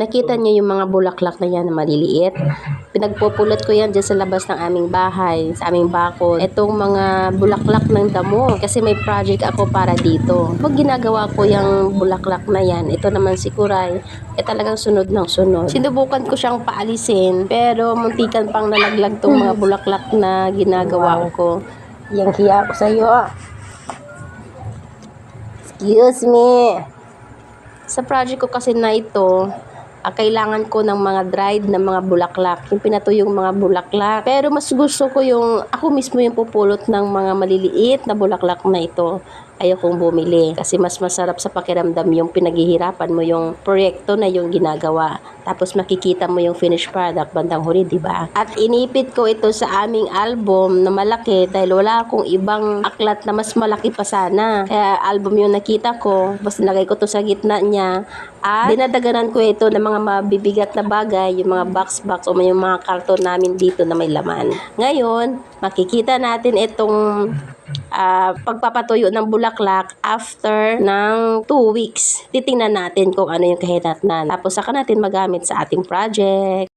Nakita niyo yung mga bulaklak na yan na maliliit? Pinagpupulot ko yan dyan sa labas ng aming bahay, sa aming bakod. Itong mga bulaklak ng damo. Kasi may project ako para dito. Pag ginagawa ko yung bulaklak na yan, ito naman si Kuray, eh talagang sunod ng sunod. Sinubukan ko siyang paalisin, pero muntikan pang nalaglag tong mga bulaklak na ginagawa ko. Yang hiya ko sa'yo. Excuse me. Sa project ko kasi na ito, ah, kailangan ko ng mga dried na mga bulaklak. Yung pinatuyong mga bulaklak. Pero mas gusto ko yung, ako mismo yung pupulot ng mga maliliit na bulaklak na ito. Ayokong bumili. Kasi mas masarap sa pakiramdam yung pinaghihirapan mo yung proyekto na yung ginagawa. Tapos makikita mo yung finished product bandang huli, di ba? At inipit ko ito sa aming album na malaki dahil wala akong ibang aklat na mas malaki pa sana. Kaya album yung nakita ko, basta nilagay ko to sa gitna niya. At dinadaganan ko ito ng mga mabibigat na bagay, yung mga box-box o yung mga karton namin dito na may laman. Ngayon, makikita natin itong ah, pagpapatuyo ng bulaklak after ng 2 weeks. Titingnan natin kung ano yung kahinatnan. Tapos saka natin magamit sa ating project.